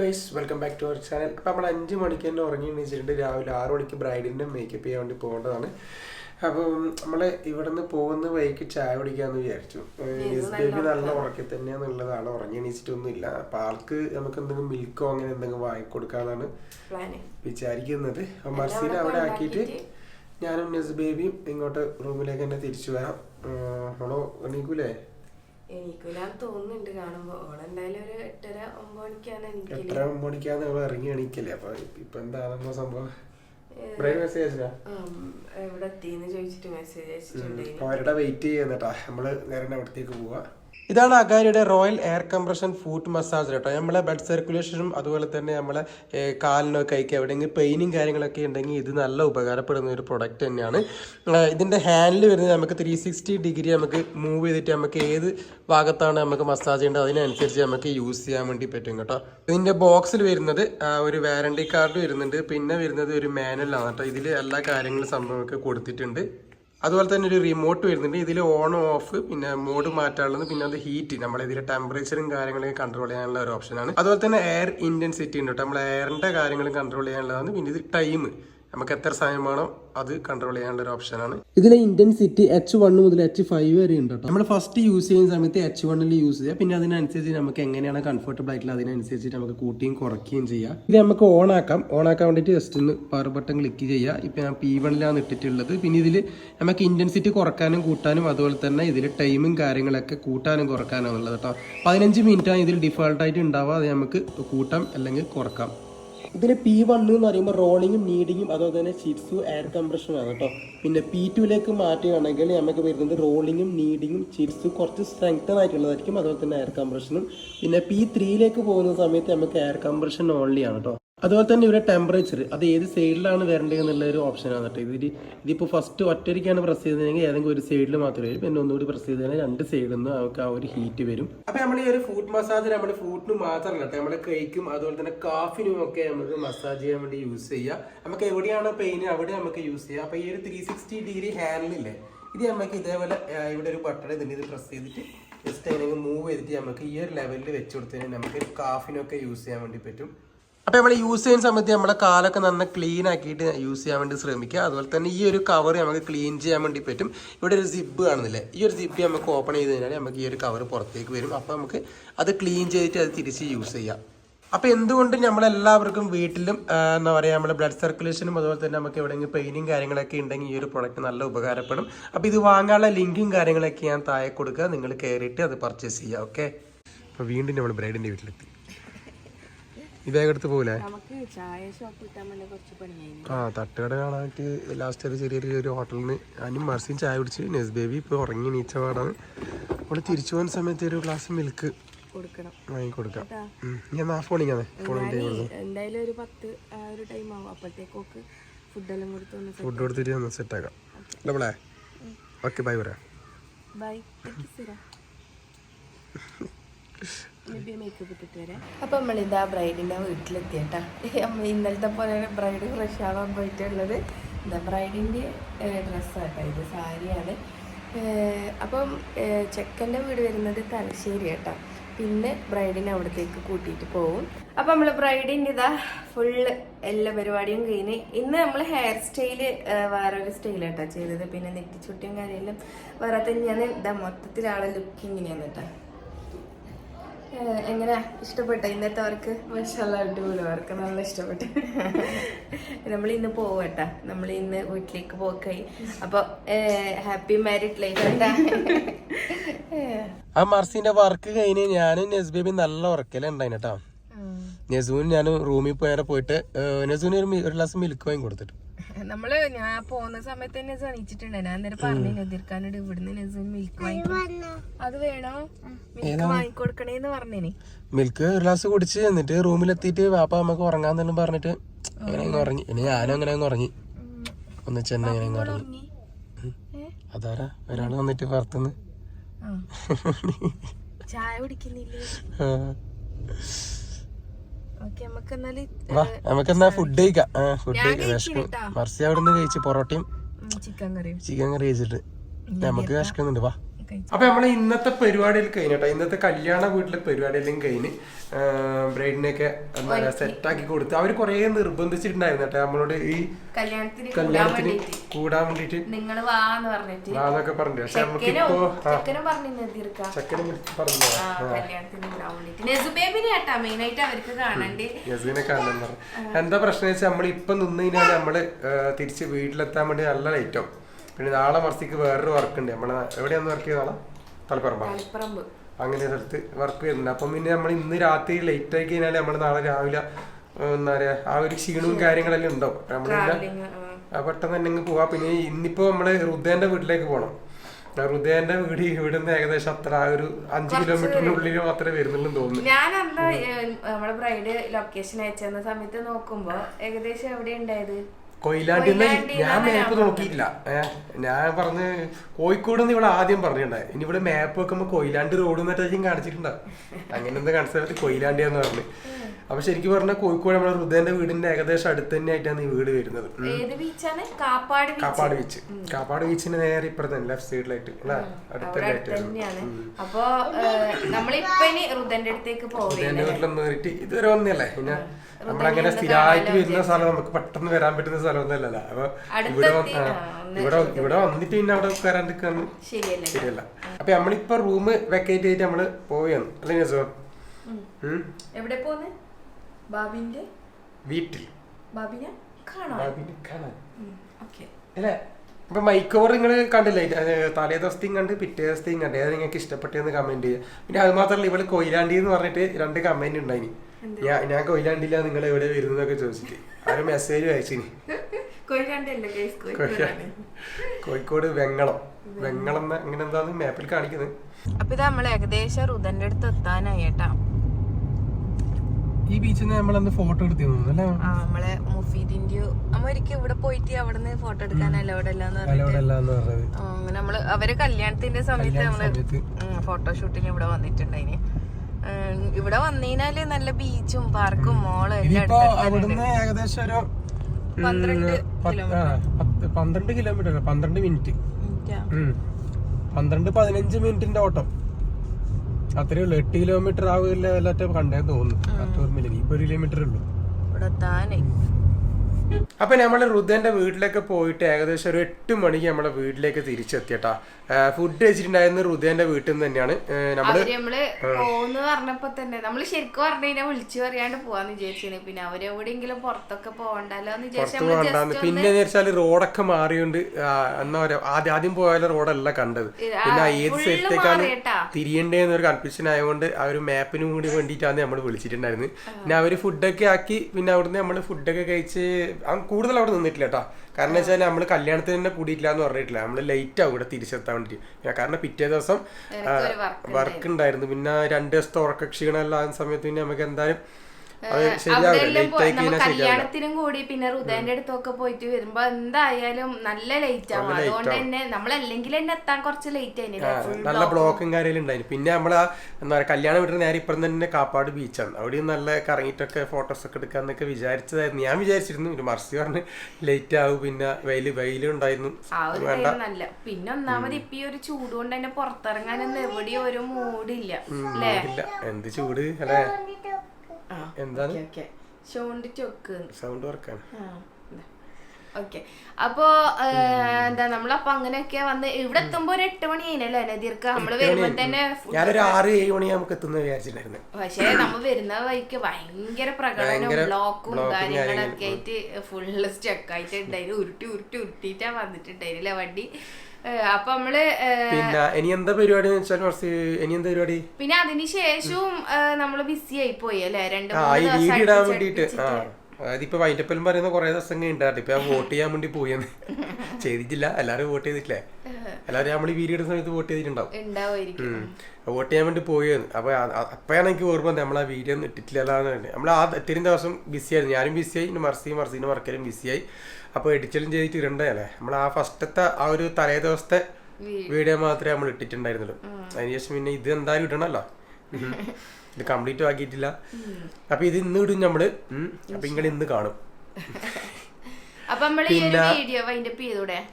Guys welcome back to our channel അപ്പോൾ നമ്മൾ അഞ്ച് മണിക്ക് തന്നെ ഉറങ്ങി എണീച്ചിട്ടുണ്ട്. രാവിലെ ആറ് മണിക്ക് ബ്രൈഡിന്റെ മേക്കപ്പ് ചെയ്യാൻ വേണ്ടി പോകേണ്ടതാണ്. അപ്പം നമ്മൾ ഇവിടെ നിന്ന് പോകുന്ന വഴിക്ക് ചായ കുടിക്കാമെന്ന് വിചാരിച്ചു. യെസ് ബേബി നല്ല ഉറക്കി. തന്നെയാണെന്നുള്ളതാണ് ഉറങ്ങി എണീച്ചിട്ടൊന്നുമില്ല. അപ്പം ആൾക്ക് നമുക്ക് എന്തെങ്കിലും മിൽക്കോ അങ്ങനെ എന്തെങ്കിലും വാങ്ങിക്കൊടുക്കാന്നാണ് പ്ലാന് വിചാരിക്കുന്നത്. അപ്പം മർസീനെ അവിടെ ആക്കിയിട്ട് ഞാനും നെസ് ബേബിയും ഇങ്ങോട്ട് റൂമിലേക്ക് തന്നെ തിരിച്ചു വരാം. ഹലോ എണീക്കൂലേ എനിക്കില്ലാന്ന് തോന്നുന്നുണ്ട്. കാണുമ്പോ ഓളെന്തായാലും ഒരു എട്ടര ഒമ്പത് മണിക്കാണ് എത്ര എനിക്കില്ല മണിക്കാന്ന് നമ്മൾ ഇറങ്ങി എണീക്കല്ലേ അപ്പൊ ഇപ്പൊ എന്താണെന്നോ സംഭവം? എവിടെ എത്തിന്ന് ചോദിച്ചിട്ട് മെസ്സേജ് അയച്ചിട്ടുണ്ട് അവരുടെ വെയിറ്റ് ചെയ്യുന്നട്ടാ നമ്മൾ നേരെ അവിടത്തേക്ക് പോവാ. ഇതാണ് അഗാരിയുടെ royal air compression foot massage കേട്ടോ നമ്മളെ ബ്ലഡ് സർക്കുലേഷനും അതുപോലെ തന്നെ നമ്മളെ കാലിനോ കൈക്ക് എവിടെയെങ്കിലും പെയിനും കാര്യങ്ങളൊക്കെ ഉണ്ടെങ്കിൽ ഇത് നല്ല ഉപകാരപ്പെടുന്ന ഒരു പ്രൊഡക്റ്റ് തന്നെയാണ്. ഇതിന്റെ ഹാൻഡിൽ വരുന്നത് നമുക്ക് ത്രീ സിക്സ്റ്റി ഡിഗ്രി നമുക്ക് മൂവ് ചെയ്തിട്ട് നമുക്ക് ഏത് ഭാഗത്താണ് നമുക്ക് മസാജ് ചെയ്യേണ്ടത് അതിനനുസരിച്ച് നമുക്ക് യൂസ് ചെയ്യാൻ വേണ്ടി പറ്റും കേട്ടോ. ഇതിന്റെ ബോക്സിൽ വരുന്നത് ഒരു വാറണ്ടി കാർഡ് വരുന്നുണ്ട്. പിന്നെ വരുന്നത് ഒരു മാനുവലാണ് കേട്ടോ. ഇതിൽ എല്ലാ കാര്യങ്ങളും സംഭവമൊക്കെ കൊടുത്തിട്ടുണ്ട്. അതുപോലെ തന്നെ ഒരു റിമോട്ട് വരുന്നുണ്ട്. ഇതിൽ ഓൺ ഓഫ് പിന്നെ മോഡ് മാറ്റാനുള്ളത്. പിന്നെ അത് ഹീറ്റ് നമ്മളെ ഇതിലെ ടെമ്പറേച്ചറും കാര്യങ്ങളൊക്കെ കൺട്രോൾ ചെയ്യാനുള്ള ഒരു ഓപ്ഷനാണ് അതുപോലെ തന്നെ എയർ ഇന്റൻസിറ്റി ഉണ്ട് നമ്മൾ എയറിന്റെ കാര്യങ്ങളും കൺട്രോൾ ചെയ്യാനുള്ളതാണ്. പിന്നെ ഇത് ടൈം നമുക്ക് എത്ര സമയം വേണം അത് കൺട്രോൾ ചെയ്യാനുള്ള ഒരു ഓപ്ഷനാണ് ഇതിലെ ഇന്റൻസിറ്റി എച്ച് വൺ മുതൽ എച്ച് ഫൈവ് വരെ ഉണ്ട് കേട്ടോ. നമ്മൾ ഫസ്റ്റ് യൂസ് ചെയ്യുന്ന സമയത്ത് എച്ച് വണ്ണിൽ യൂസ് ചെയ്യുക. പിന്നെ അതിനനുസരിച്ച് നമുക്ക് എങ്ങനെയാണ് കംഫർട്ടബിൾ ആയിട്ടുള്ള അതിനനുസരിച്ച് നമുക്ക് കൂട്ടിയും കുറയ്ക്കുകയും ചെയ്യാം ഇത് നമുക്ക് ഓൺ ആക്കാം. ഓൺ ആക്കാൻ വേണ്ടിയിട്ട് ജസ്റ്റ് ഒന്ന് പവർ ബട്ടൺ ക്ലിക്ക് ചെയ്യുക. ഇപ്പം ഞാൻ പി വണ്ണിലാണ് ഇട്ടിട്ടുള്ളത്. പിന്നെ ഇതിൽ നമുക്ക് ഇന്റൻസിറ്റി കുറക്കാനും കൂട്ടാനും അതുപോലെ തന്നെ ഇതിൽ ടൈമും കാര്യങ്ങളൊക്കെ കൂട്ടാനും കുറക്കാനും ഉള്ളത് കേട്ടോ. പതിനഞ്ച് മിനിറ്റാണ് ഇതിൽ ഡിഫോൾട്ടായിട്ട് ഉണ്ടാവുക. അത് നമുക്ക് കൂട്ടാം അല്ലെങ്കിൽ കുറക്കാം. ഇതിൽ പി വൺ എന്ന് പറയുമ്പോൾ റോളിങ്ങും നീഡിങ്ങും അതുപോലെ തന്നെ ചിപ്സും എയർ കംപ്രഷനും ആണ് കേട്ടോ. പിന്നെ പി ടുവിലേക്ക് മാറ്റുകയാണെങ്കിൽ നമുക്ക് വരുന്നത് റോളിങ്ങും നീഡിങ്ങും ചിപ്സും കുറച്ച് സ്ട്രെങ്തൻ ആയിട്ടുള്ളതായിരിക്കും. അതുപോലെ തന്നെ എയർ കംപ്രഷനും പിന്നെ പി ത്രീയിലേക്ക് പോകുന്ന സമയത്ത് നമുക്ക് എയർ കംപ്രഷൻ ഓൺലി ആണ് കേട്ടോ. അതുപോലെ തന്നെ ഇവിടെ ടെമ്പറേച്ചർ അത് ഏത് സൈഡിലാണ് വരേണ്ടത് എന്നുള്ള ഒരു ഓപ്ഷനാണ് കേട്ടോ. ഇതിൽ ഇതിപ്പോൾ ഫസ്റ്റ് ഒറ്റയ്ക്കാണ് പ്രസ് ചെയ്തതെങ്കിൽ ഏതെങ്കിലും ഒരു സൈഡിൽ മാത്രമേ വരും. പിന്നെ ഒന്നുകൂടി പ്രസ് ചെയ്ത് കഴിഞ്ഞാൽ രണ്ട് സൈഡിൽ നിന്ന് നമുക്ക് ആ ഒരു ഹീറ്റ് വരും. അപ്പോൾ നമ്മൾ ഈ ഒരു ഫുഡ് മസാജ് നമ്മൾ ഫുഡിന് മാത്രമല്ല കേട്ടോ. നമ്മുടെ കൈക്കും അതുപോലെ തന്നെ കാഫിനും ഒക്കെ നമുക്ക് മസാജ് ചെയ്യാൻ വേണ്ടി യൂസ് ചെയ്യാം. നമുക്ക് എവിടെയാണ് പെയിൻ അവിടെ നമുക്ക് യൂസ് ചെയ്യാം. അപ്പോൾ ഈ ഒരു ത്രീ സിക്സ്റ്റി ഡിഗ്രി ഹാൻഡിലില്ലേ ഇത് നമുക്ക് ഇതേപോലെ ഇവിടെ ഒരു ബട്ടൺ ഇതിന്റെ ഇത് പ്രസ് ചെയ്തിട്ട് ജസ്റ്റ് അതിനെ മൂവ് ചെയ്തിട്ട് നമുക്ക് ഈ ഒരു ലെവലിൽ വെച്ച് കൊടുത്തതിന് നമുക്ക് കാഫിനൊക്കെ യൂസ് ചെയ്യാൻ വേണ്ടി പറ്റും. അപ്പോൾ നമ്മൾ യൂസ് ചെയ്യുന്ന സമയത്ത് നമ്മളെ കാലൊക്കെ നന്നായി ക്ലീൻ ആക്കിയിട്ട് യൂസ് ചെയ്യാൻ വേണ്ടി ശ്രമിക്കുക. അതുപോലെ തന്നെ ഈ ഒരു കവർ നമുക്ക് ക്ലീൻ ചെയ്യാൻ വേണ്ടി പറ്റും. ഇവിടെ ഒരു സിബ്ബ് കാണുന്നില്ലേ? ഈ ഒരു സിബ്ബ് നമുക്ക് ഓപ്പൺ ചെയ്ത് കഴിഞ്ഞാൽ നമുക്ക് ഈ ഒരു കവർ പുറത്തേക്ക് വരും. അപ്പോൾ നമുക്ക് അത് ക്ലീൻ ചെയ്തിട്ട് അത് തിരിച്ച് യൂസ് ചെയ്യാം. അപ്പോൾ എന്തുകൊണ്ട് നമ്മളെല്ലാവർക്കും വീട്ടിലും എന്താ പറയുക നമ്മുടെ ബ്ലഡ് സർക്കുലേഷനും അതുപോലെ തന്നെ നമുക്ക് എവിടെയെങ്കിലും പെയിനും കാര്യങ്ങളൊക്കെ ഉണ്ടെങ്കിൽ ഈ ഒരു പ്രൊഡക്റ്റ് നല്ല ഉപകാരപ്പെടും. അപ്പോൾ ഇത് വാങ്ങാനുള്ള ലിങ്കും കാര്യങ്ങളൊക്കെ ഞാൻ താഴെ കൊടുക്കുക. നിങ്ങൾ കയറിയിട്ട് അത് പർച്ചേസ് ചെയ്യുക. ഓക്കെ അപ്പോൾ വീണ്ടും നമ്മൾ ബ്രൈഡിന്റെ വീട്ടിലെത്തി. ഈ ബാഗ് എടുത്ത് പോകില്ലേ ആ തട്ടുകട കാണാനായിട്ട് ലാസ്റ്റ് ഒരു ചെറിയൊരു ഒരു ഹോട്ടലിൽ നിന്ന് ഞാനും മർസിയും ചായ കുടിച്ച് നെസ് ബേബി ഇപ്പോൾ ഉറങ്ങി നീച്ച പാടാണ്. അവിടെ തിരിച്ചു പോകുന്ന സമയത്ത് ഒരു ഗ്ലാസ് മിൽക്ക് കൊടുക്കണം. വാങ്ങിക്കൊടുക്കാം. ഉം. ഞാൻ ആ ഫോണിങ്ങനെ ഫോണിന്റെ എന്തായാലും ഒരു പത്ത് ആ ഒരു ടൈം ആവും. അപ്പോഴത്തേക്കൊക്കെ ഫുഡെല്ലാം കൊടുത്ത് ഒന്ന് ഫുഡ് കൊടുത്തിട്ട് ഒന്ന് സെറ്റാക്കാം നമ്മളെ ഓക്കെ. ബൈ പറയാം ബൈ വരാം അപ്പം നമ്മളിതാ ബ്രൈഡിന്റെ വീട്ടിലെത്തിയട്ടാ. ഇന്നലത്തെ പോലെ ബ്രൈഡ് ഫ്രഷ് ആവാൻ പോയിട്ടുള്ളത്. എന്താ ബ്രൈഡിന്റെ ഡ്രസ്സാട്ടോ ഇത് സാരിയാണ്. അപ്പം ചെക്കന്റെ വീട് വരുന്നത് തലശ്ശേരി കേട്ടോ പിന്നെ ബ്രൈഡിനെ അവിടത്തേക്ക് കൂട്ടിയിട്ട് പോകും അപ്പം നമ്മൾ ബ്രൈഡിന്റെ ഇതാ ഫുള്ള് എല്ലാ പരിപാടിയും കഴിഞ്ഞ് ഇന്ന് നമ്മൾ ഹെയർ സ്റ്റൈൽ വേറൊരു സ്റ്റൈലാട്ടോ ചെയ്തത്. പിന്നെ നെറ്റിച്ചുട്ടിയും കാര്യമെല്ലാം വേറെ തന്നെയാണ്. ഇതാ മൊത്തത്തിൽ ആളെ ലുക്ക് ഇങ്ങനെയാണ് കേട്ടോ. ഏഹ് എങ്ങനെയാ ഇഷ്ടപ്പെട്ട ഇന്നത്തെ വർക്ക് മഷാല അടിപൊളി. വർക്ക് നല്ല ഇഷ്ടപ്പെട്ടു. നമ്മൾ ഇന്ന് പോവട്ട. നമ്മൾ ഇന്ന് വീട്ടിലേക്ക് പോക്കായി അപ്പൊ ഹാപ്പി മാരിഡ് ലൈഫ് കേട്ടാ ആ മർസിന്റെ വർക്ക് കഴിഞ്ഞ് ഞാനും നെസ്ബേബി നല്ല ഉറക്കലുണ്ടായിട്ടോ കേട്ടോ നെസൂന് ഞാൻ റൂമിൽ പോയാൽ പോയിട്ട് നെസുവിന് ഒരു ഒരു ഗ്ലാസ് മിൽക്ക് വാങ്ങി കൊടുത്തിട്ട്. നമ്മൾ ഞാൻ പോകുന്ന സമയത്ത് തന്നെ സണിച്ചിട്ടുണ്ട് ഞാൻ അന്നേരം പറഞ്ഞു നദീർക്കാനോട് ഇവിടുന്ന് മിൽക്ക് വാങ്ങിക്കോ. അത് വേണോ? മിൽക്ക് വാങ്ങിക്കൊടുക്കണേന്ന് പറഞ്ഞേനെ. മിൽക്ക് ഒരു ഗ്ലാസ് കുടിച്ച് എന്നിട്ട് റൂമിലെത്തിയിട്ട് വാപ്പ നമുക്ക് ഉറങ്ങാന്നെല്ലാം പറഞ്ഞിട്ട് അങ്ങനെ ഉറങ്ങി. പിന്നെ ഞാനും അങ്ങനെ ഉറങ്ങി. ഒന്ന് ചെന്നൈ അങ്ങനെ അങ്ങ് ഉറങ്ങി. അതാരാ? ഒരാൾ വന്നിട്ട് പുറത്തുനിന്ന്. ചായ കുടിക്കുന്നില്ലേ ആ. ഓക്കെ നമുക്ക് എന്നാൽ വാ നമുക്ക് എന്നാ ഫുഡ് കഴിക്കാം. ഫുഡ് കഴിക്കാം. മർസി അവിടെ നിന്ന് കഴിച്ച് പൊറോട്ടയും ചിക്കൻ കറിയും. ചിക്കൻ കറി കഴിച്ചിട്ട് നമുക്ക് വിശക്കുന്നുണ്ട്. വാ. അപ്പൊ നമ്മളെ ഇന്നത്തെ പരിപാടിയിൽ കഴിഞ്ഞട്ടോ? ഇന്നത്തെ കല്യാണ വീട്ടിലെ പരിപാടിയിലും കഴിഞ്ഞ് ബ്രൈഡിനെയൊക്കെ എന്താ പറയാ സെറ്റാക്കി കൊടുത്ത് അവർ കൊറേ നിർബന്ധിച്ചിട്ടുണ്ടായിരുന്നു കേട്ടോ. നമ്മളോട് ഈ കല്യാണത്തിന് കൂടാൻ വേണ്ടിട്ട് പറഞ്ഞിട്ട്. വാന്നൊക്കെ പറഞ്ഞു പക്ഷെ നമുക്ക് ചെക്കനും പറഞ്ഞു കാണാൻ പറഞ്ഞു. എന്താ പ്രശ്നം വെച്ചാൽ നമ്മൾ ഇപ്പൊ നിന്ന് കഴിഞ്ഞാൽ നമ്മൾ തിരിച്ച് വീട്ടിലെത്താൻ വേണ്ടി നല്ല ലേറ്റ് പിന്നെ നാളെ മർസിക്ക് വേറൊരു വർക്ക് ഉണ്ട് നമ്മളെ എവിടെയാന്ന് വർക്ക് ചെയ്ത നാളെ തലപ്പറമ്പാ അങ്ങനെ സ്ഥലത്ത് വർക്ക് ചെയ്യുന്നുണ്ട്. അപ്പം പിന്നെ നമ്മൾ ഇന്ന് രാത്രി ലേറ്റ് ആയി കഴിഞ്ഞാൽ നമ്മൾ നാളെ രാവിലെ എന്താ പറയാ ആ ഒരു ക്ഷീണവും കാര്യങ്ങളെല്ലാം ഉണ്ടാവും നമ്മൾ പെട്ടെന്ന് തന്നെ അങ്ങ് പോവാം. പിന്നെ ഇന്നിപ്പോ നമ്മൾ റുദ്ദേന്റെ വീട്ടിലേക്ക് പോകണം ഹൃദയന്റെ വീട് ഇവിടുന്ന് ഏകദേശം അത്ര ആ ഒരു അഞ്ച് കിലോമീറ്ററിനുള്ളിൽ മാത്രമേ വരുന്നുള്ളൂ തോന്നുന്നു. ഞാൻ അന്ന് നമ്മുടെ ബ്രൈഡ് ലൊക്കേഷൻ അയച്ചു സമയത്ത് നോക്കുമ്പോ ഏകദേശം എവിടെ ഉണ്ടായത്? കൊയിലാണ്ടി ഞാൻ മാപ്പ് നോക്കിയില്ല ഞാൻ പറഞ്ഞ് കോഴിക്കോട് നിന്ന് ഇവിടെ ആദ്യം പറഞ്ഞിട്ടുണ്ടായി ഇനി ഇവിടെ മാപ്പ് വെക്കുമ്പോ കൊയിലാണ്ടി റോഡ് എന്നിട്ടായിരിക്കും കാണിച്ചിട്ടുണ്ടാവും അങ്ങനെ എന്താ കാണിച്ചത് കൊയിലാണ്ടിയാന്ന് പറഞ്ഞു. അപ്പൊ ശരിക്കും പറഞ്ഞാൽ കോഴിക്കോട് നമ്മുടെ ഹൃദയന്റെ വീടിന്റെ ഏകദേശം അടുത്ത് തന്നെയായിട്ടാണ് ഈ വീട് വരുന്നത്. കാപ്പാട് ബീച്ച്. കാപ്പാട് ബീച്ചിന്റെ നേരെ ഇപ്പുറത്തെ ലെഫ്റ്റ് സൈഡിലായിട്ട് അല്ലേ? അവിടെ അടുത്തന്നെ അടുത്ത് ആയിട്ട് തന്നെയാണ്. അപ്പൊ നമ്മളിപ്പൊ ഇനി റുദന്റെ അടുത്തേക്ക് ഹൃദയന്റെ വീട്ടിലൊന്നും കയറിയിട്ട് ഇതുവരെ വന്നല്ലേ? പിന്നെ നമ്മളങ്ങനെ സ്ഥിരമായിട്ട് വരുന്ന സ്ഥലം നമുക്ക് പെട്ടെന്ന് വരാൻ പറ്റുന്ന സ്ഥലമൊന്നുമല്ലല്ലോ. അപ്പൊ ഇവിടെ ഇവിടെ ഇവിടെ വന്നിട്ട് പിന്നെ അവിടെ വരാൻ ശരിയല്ലേ ശരിയല്ല. അപ്പൊ നമ്മളിപ്പോ റൂം വെക്കേറ്റ് ചെയ്തിട്ട് നമ്മൾ പോവുകയാണ്. അല്ലേ എവിടെ പോന്ന് ബാബിന്റെ വീട്ടിൽ. ബാബിനെ കാണാം ബാബിനെ കാണാൻ. ഓക്കെ. അല്ലേ? ഇപ്പൊ മൈക്ക് ഓവർ നിങ്ങൾ കണ്ടില്ലേ തലേ ദിവസത്തെയും കണ്ട് പിറ്റേ ദിവസത്തെയും കണ്ട്. അത് നിങ്ങൾക്ക് ഇഷ്ടപ്പെട്ടെന്ന് കമന്റ് ചെയ്യുക പിന്നെ അത് മാത്രമല്ല ഇവൾ കൊയിലാണ്ടി എന്ന് പറഞ്ഞിട്ട് രണ്ട് കമന്റ് ഉണ്ടായിനി ഞാൻ ഞാൻ കൊയിലാണ്ടില്ല നിങ്ങൾ എവിടെ വരുന്നതൊക്കെ ചോദിച്ചിട്ട്. ആ മെസ്സേജ് അയച്ചിനി. കോഴിക്കോട് വെങ്ങളം. വെങ്ങളം. അങ്ങനെ എന്താന്ന് മാപ്പിൽ കാണിക്കുന്നത്. അപ്പൊ ഇത് നമ്മൾ ഏകദേശം റുദന്റെ അടുത്ത് എത്താനായി കേട്ടാ. ഈ ബീച്ചിൽ നിന്ന് നമ്മളന്ന് ഫോട്ടോ എടുത്തിരുന്നു? അല്ലേ? നമ്മളെ മുഫീദിന്റെ നമ്മ ഒരിക്കൽ ഇവിടെ പോയിട്ട് അവിടുന്ന് ഫോട്ടോ എടുക്കാൻ അലോഡ് അല്ലാന്ന് നമ്മൾ അവർ കല്യാണത്തിന്റെ സമയത്ത് നമ്മൾ ഫോട്ടോഷൂട്ടിന് ഇവിടെ വന്നിട്ടുണ്ടായിന്. ഇവിടെ വന്നതിനാല് നല്ല ബീച്ചും പാർക്കും മോളും എല്ലാം ഏകദേശം ഒരു പന്ത്രണ്ട് കിലോമീറ്റർ പന്ത്രണ്ട് മിനിറ്റ്. പന്ത്രണ്ട് പതിനഞ്ച് മിനിറ്റിന്റെ ഓട്ടം. അത്രേ ഉള്ളൂ. എട്ട് കിലോമീറ്റർ ആവില്ല വല്ലാത്ത കണ്ടേന്ന് തോന്നുന്നു. പത്ത് ഓർമ്മയില്ല ഇപ്പൊ ഒരു കിലോമീറ്റർ ഉള്ളൂ. ഇവിടെ എത്താനായി അപ്പൊ നമ്മൾ റുദന്റെ വീട്ടിലേക്ക് പോയിട്ട് ഏകദേശം ഒരു എട്ട് മണിക്ക് നമ്മളെ വീട്ടിലേക്ക് തിരിച്ചെത്തിയട്ടാ. ഫുഡ് കഴിച്ചിട്ടുണ്ടായിരുന്ന റുദന്റെ വീട്ടിൽ നിന്ന് തന്നെയാണ്. നമ്മൾ നമ്മൾ പോന്ന് പറഞ്ഞപ്പോ തന്നെ. നമ്മൾ ശരിക്കും പറഞ്ഞു കഴിഞ്ഞാൽ വിളിച്ചു പറയാണ്ട് പോവാന്ന് വിചാരിച്ചിന്. പിന്നെ അവരെവിടെയെങ്കിലും പുറത്തൊക്കെ പോകണ്ടല്ലോ എന്ന് വിചാരിച്ചു പിന്നെ വെച്ചാൽ റോഡൊക്കെ മാറിയുണ്ട് എന്താ എന്നാ പറയാ ആദ്യം ആദ്യം പോയാലും റോഡല്ല കണ്ടത്. പിന്നെ ഏത് സൈഡിലേക്കാണ് സ്ഥലത്തേക്കാണ്. തിരിയണ്ടേന്ന് ഒരു കൺഫ്യൂഷൻ ആയതുകൊണ്ട് ആ ഒരു മാപ്പിനും കൂടി വേണ്ടിയിട്ടാണ് നമ്മൾ വിളിച്ചിട്ടുണ്ടായിരുന്നത്. പിന്നെ അവർ ഫുഡൊക്കെ ആക്കി പിന്നെ അവിടുന്ന് നമ്മൾ ഫുഡൊക്കെ കഴിച്ച് അവൻ കൂടുതൽ അവിടെ നിന്നിട്ടില്ല കേട്ടോ കാരണം വെച്ചാൽ നമ്മൾ കല്യാണത്തിന് തന്നെ കൂടിയിട്ടില്ല എന്ന് പറഞ്ഞിട്ടില്ല. നമ്മൾ ലേറ്റ് ആവും ഇവിടെ തിരിച്ചെത്താൻ വേണ്ടി പിന്നെ കാരണം പിറ്റേ ദിവസം വർക്ക് ഉണ്ടായിരുന്നു. പിന്നെ രണ്ട് ദിവസത്തെ ഉറക്ക ക്ഷീണം എല്ലാം സമയത്ത് പിന്നെ നമുക്ക് എന്തായാലും അവിടെ എല്ലാം നമ്മ കല്യാണത്തിനും കൂടി പിന്നെ റുദാന്റെ അടുത്തൊക്കെ പോയിട്ട് വരുമ്പോ എന്തായാലും നല്ല ലേറ്റ് ആവും. അതുകൊണ്ട് തന്നെ നമ്മളല്ലെങ്കിൽ തന്നെ എത്താൻ കുറച്ച് ലേറ്റ് ആയിരുന്നു നല്ല ബ്ലോക്കും കാര്യങ്ങളും ഉണ്ടായിരുന്നു പിന്നെ നമ്മൾ എന്താ പറയുക കല്യാണം വീട്ടിൽ നേരെ ഇപ്പം തന്നെ കാപ്പാട് ബീച്ചാണ് അവിടെ നല്ല കറങ്ങിയിട്ടൊക്കെ ഫോട്ടോസ് ഒക്കെ എടുക്കാന്നൊക്കെ വിചാരിച്ചതായിരുന്നു. ഞാൻ വിചാരിച്ചിരുന്നു ഒരു മർസി പറഞ്ഞ് ലേറ്റ് ആവും പിന്നെ വെയിൽ വെയിലും ഉണ്ടായിരുന്നു. നല്ല. പിന്നെ ഒന്നാമത് ഇപ്പൊ ഈ ഒരു ചൂട് കൊണ്ട് തന്നെ പുറത്തിറങ്ങാനൊന്നും എവിടെയും ഒരു മൂടില്ല എന്ത് ചൂട് അല്ലേ? എന്താണ്? സൗണ്ട് സൗണ്ട് വർക്കാണ്. ഓക്കെ. അപ്പോ എന്താ നമ്മളപ്പോ അങ്ങനെയൊക്കെ വന്ന് ഇവിടെ എത്തുമ്പോ ഒരു എട്ട് മണി കഴിഞ്ഞല്ലേ നദീർക്ക് നമ്മൾ വരുമ്പോ തന്നെ ഞാനൊരു ആറ് ഏഴ് മണി നമുക്ക് എത്തുന്ന വിചാരിച്ചിട്ടുണ്ടായിരുന്നു. പക്ഷേ നമ്മ വരുന്ന വഴിക്ക് ഭയങ്കര പ്രകടനം ബ്ലോക്കും കാര്യങ്ങളൊക്കെ ആയിട്ട് ഫുള്ള് സ്റ്റക്ക് ആയിട്ട് ഉണ്ടായിരുന്നു. ഉരുട്ടി ഉരുട്ടി ഉരുട്ടിയിട്ടാ വന്നിട്ടുണ്ടായിരുന്നില്ല വണ്ടി? അപ്പൊ നമ്മൾ പിന്നെ ഇനി എന്താ പരിപാടി എന്ന് വെച്ചാൽ ഇനി എന്താ പരിപാടി? പിന്നെ അതിന് ശേഷവും ഏഹ്, നമ്മൾ ബിസി ആയി പോയി അല്ലെ? രണ്ട് അതിപ്പോ ഇടാൻ വേണ്ടിട്ട് വൈൻഡപ്പലും പറയുന്ന കുറെ ദിവസം ഉണ്ടായിരുന്നു. ഇപ്പൊ ഞാൻ വോട്ട് ചെയ്യാൻ വേണ്ടി പോയെന്ന് ചെയ്തിട്ടില്ല. എല്ലാരും വോട്ട് ചെയ്തിട്ടില്ലേ? എല്ലാവരും നമ്മൾ ഈ വീഡിയോ സമയത്ത് വോട്ട് ചെയ്തിട്ടുണ്ടാവും. വോട്ട് ചെയ്യാൻ വേണ്ടി പോയെന്ന് അപ്പൊ ആ- എനിക്ക് ഓർമ്മ നമ്മൾ ആ വീഡിയോ ഒന്നും ഇട്ടിട്ടില്ലല്ലാന്ന് നമ്മൾ ആ എത്തിരും ദിവസം ബിസി ആയിരുന്നു. ഞാനും ബിസിയായി ആയി. മർസിയും മർസീനും വർക്കലും ബിസിയായി അപ്പോൾ എഡിറ്റലും ചെയ്തിട്ട് ഇടണ്ടല്ലേ നമ്മൾ ആ ഫസ്റ്റത്തെ ആ ഒരു തലേ ദിവസത്തെ വീഡിയോ മാത്രമേ നമ്മൾ ഇട്ടിട്ടുണ്ടായിരുന്നുള്ളൂ. അതിനുശേഷം പിന്നെ ഇത് എന്തായാലും ഇടണല്ലോ ഇത് കംപ്ലീറ്റ് ആക്കിയിട്ടില്ല. അപ്പൊ ഇത് ഇന്ന് ഇടും നമ്മൾ. അപ്പൊ ഇങ്ങനെ ഇന്ന് കാണും.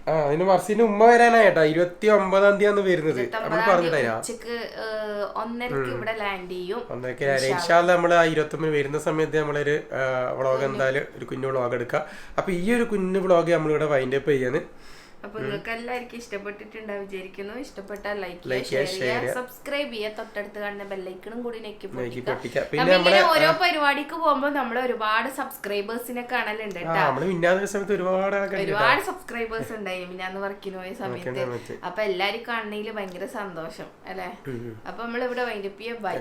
ആ അതിന് മർസിന്റെ ഉമ്മ വരാനായിട്ടാ. ഇരുപത്തി ഒമ്പതാം തീയതി വരുന്നത് നമ്മൾ പറഞ്ഞിട്ടാ ഒന്നരക്ക് നമ്മൾ ആ ഇരുപത്തൊമ്പത് വരുന്ന സമയത്ത് നമ്മളൊരു വ്ളോഗ് എന്തായാലും ഒരു കുഞ്ഞു വ്ളോഗ് എടുക്കാം. അപ്പൊ ഈ ഒരു കുഞ്ഞു വ്ളോഗ് നമ്മളിവിടെ വൈൻഡപ്പ് ചെയ്യാണ് അപ്പൊ നിങ്ങൾക്ക് എല്ലാവർക്കും ഇഷ്ടപ്പെട്ടിട്ടുണ്ടാവും വിചാരിക്കുന്നു. ഇഷ്ടപ്പെട്ടാൽ ലൈക്ക് ചെയ്യുക സബ്സ്ക്രൈബ് ചെയ്യുക തൊട്ടടുത്ത് കാണുന്ന ബെല്ലൈക്കണും കൂടി നെക്കി പൊട്ടിക്കുക. പിന്നെ ഓരോ പരിപാടിക്ക് പോകുമ്പോൾ നമ്മൾ ഒരുപാട് സബ്സ്ക്രൈബേഴ്സിനെ കാണലുണ്ട് കേട്ടോ ഒരുപാട് സബ്സ്ക്രൈബേഴ്സ് ഉണ്ടായി. മിന്നാന്ന് വർക്കിന് പോയ സമയത്ത്. അപ്പൊ എല്ലാരും കാണണേൽ ഭയങ്കര സന്തോഷം അല്ലെ? അപ്പൊ നമ്മളിവിടെ വൈകിട്ട് ബൈ